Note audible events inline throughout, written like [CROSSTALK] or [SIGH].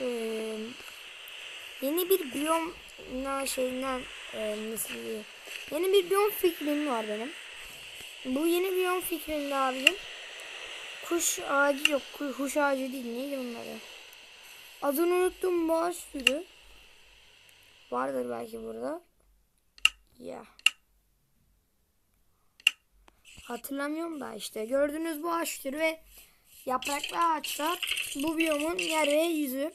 Bakın. Yeni bir biyom şeyinden e, nasıl diyeyim? Yeni bir biyom fikrim var benim. Bu yeni biyom fikrimde abicim. Kuş ağacı yok. ku- Kuş ağacı değil. Neydi bunları? Adını unuttum bu ağaç türü. Vardır belki burada. Ya. Hatırlamıyorum da işte. Gördüğünüz bu ağaç türü ve yapraklı ağaçlar bu biyomun yer yüzü.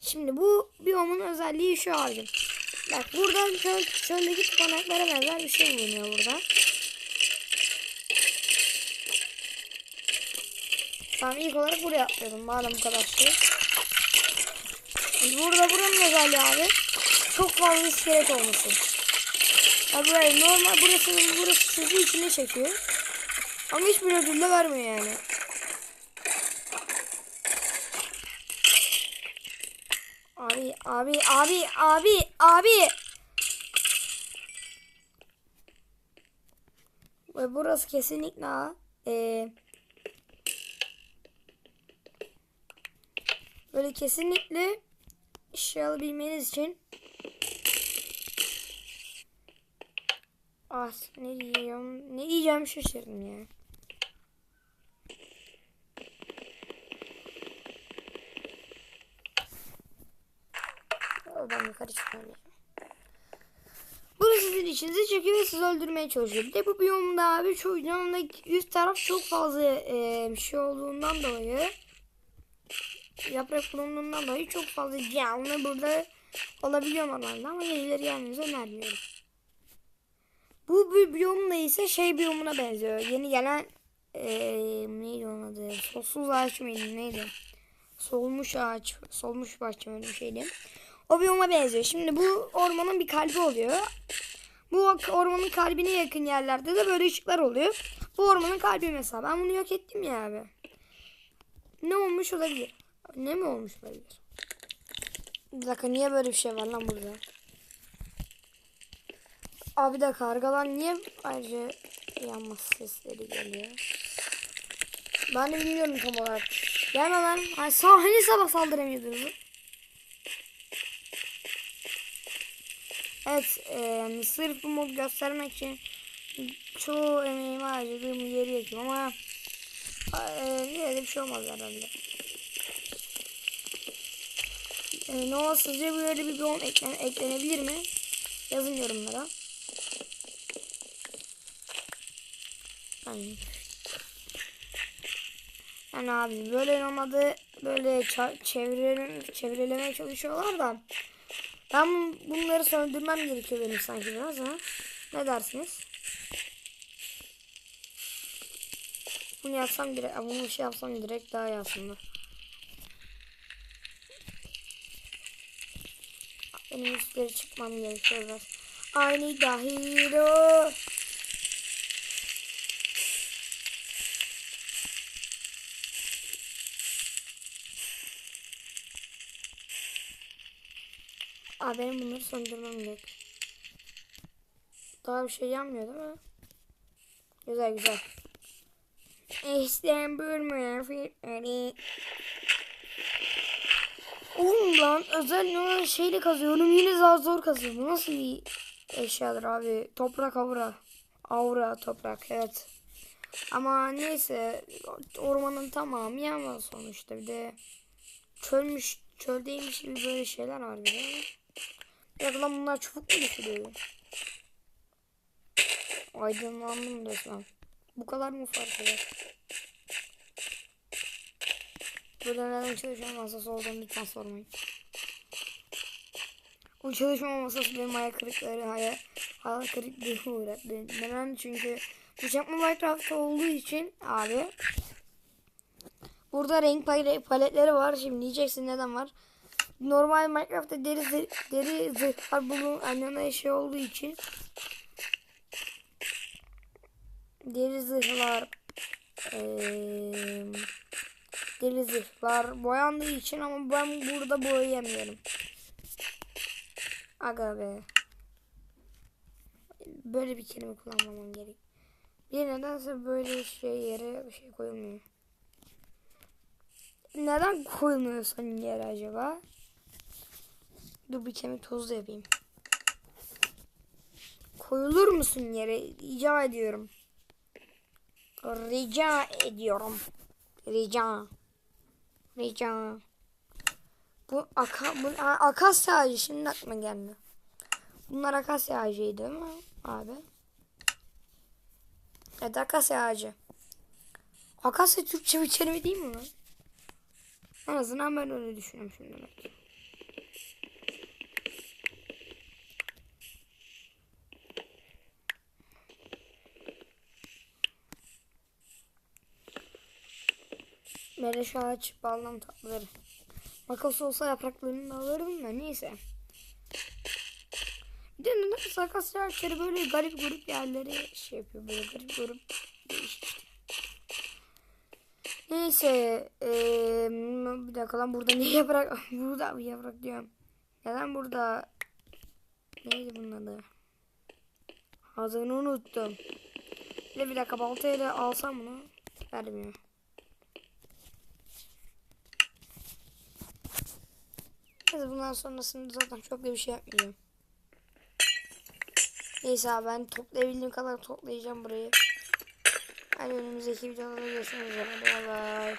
Şimdi bu biyomun özelliği şu abicim. Bak burada çöl, çöldeki tutanaklara benzer bir şey bulunuyor burada. Tamam ilk olarak buraya atladım. Madem bu kadar şey. Burada buranın özelliği abi. Çok fazla iskelet olması. Ya böyle normal burası burası sizi içine çekiyor. Ama hiçbir ödül de vermiyor yani. Abi abi abi abi abi. Ve burası kesinlikle eee böyle kesinlikle şey alabilmeniz için Ah ne diyeceğim ne diyeceğim şaşırdım ya. Ben yukarı çıkıyorum. Burası sizin içinizi çekiyor ve sizi öldürmeye çalışıyor. Bir de bu biyomda abi çok yanında üst taraf çok fazla e, şey olduğundan dolayı yaprak bulunduğundan dolayı çok fazla canlı burada olabiliyor normalde ama yenileri gelmenizi önermiyorum. Bu biyomda ise şey biyomuna benziyor. Yeni gelen eee neydi onun adı? Sonsuz ağaç mıydı neydi? Solmuş ağaç, solmuş bahçe öyle şeydi. O biyoma benziyor. Şimdi bu ormanın bir kalbi oluyor. Bu ormanın kalbine yakın yerlerde de böyle ışıklar oluyor. Bu ormanın kalbi mesela. Ben bunu yok ettim ya abi. Ne olmuş olabilir? Ne mi olmuş olabilir? Bir dakika niye böyle bir şey var lan burada? Abi de kargalar niye ayrıca yanma sesleri geliyor? Ben de bilmiyorum tam olarak. Gelme lan. Hani sağ hani sabah saldıramıyordunuz? Evet, e, sırf bu mod göstermek için çoğu emeğimi harcadığım yeri yakıyorum ama e, yine bir şey olmaz herhalde. E, ne olsa sizce böyle bir biyom eklen eklenebilir mi? Yazın yorumlara. Yani, yani abi böyle olmadı böyle çevreleme, çevrelemeye çalışıyorlar da ben bun- bunları söndürmem gerekiyor benim sanki biraz ha. Ne dersiniz? Bunu yapsam direkt, bunu şey yapsam direkt daha iyi aslında. Benim üstleri çıkmam gerekiyor biraz. Aynı dahilo. Aa benim bunları söndürmem gerek. Daha bir şey yanmıyor değil mi? Güzel güzel. İstanbul mafiyetleri. Oğlum lan özel olan şeyle kazıyorum yine zar zor kazıyorum. Bu nasıl bir eşyadır abi? Toprak avra. Avra toprak evet. Ama neyse ormanın tamamı yanmaz sonuçta bir de çölmüş çöldeymiş gibi böyle şeyler var bir de. Ya lan bunlar çubuk mu getiriyor? Aydınlandım resmen. Bu kadar mı fark eder? Burada neden çalışma masası olduğunu lütfen sormayın. Bu çalışma masası benim hayal kırıkları hayal, hayal kırıklığı uğrattı. Neden? Çünkü bu çakma Minecraft olduğu için abi Burada renk pal- paletleri var. Şimdi diyeceksin neden var. Normal Minecraft'ta deri deri zırhlar bulun annene şey olduğu için deri zırhlar eee deri zırhlar boyandığı için ama ben burada boyayamıyorum. Aga be. Böyle bir kelime kullanmamam gerek. Bir nedense böyle şey yere şey koyulmuyor. neden koymuyorsun yere acaba? Dur bir kemik tozu yapayım. Koyulur musun yere? Rica ediyorum. Rica ediyorum. Rica. Rica. Bu aka, bu akasya ağacı şimdi aklıma geldi. Bunlar akasya ağacıydı değil mi abi? Evet akasya ağacı. Akasya Türkçe bir kelime değil mi lan? En azından ben öyle düşünüyorum şimdi. Meleş ağaç ballam tatlıları. Makas olsa yapraklarını da alırım da neyse. Bir de neden sakas ağaçları böyle garip grup yerlere şey yapıyor böyle garip grup değişik. Neyse eee, bir dakika lan burada ne yaprak [LAUGHS] burada bir yaprak diyorum. Neden burada neydi bunun adı? Adını unuttum. Bir de bir dakika baltayla alsam bunu vermiyor. Neyse bundan sonrasında zaten çok da bir şey yapmayacağım. Neyse abi ben toplayabildiğim kadar toplayacağım burayı. Hadi önümüzdeki videoda görüşmek üzere. Bay bay.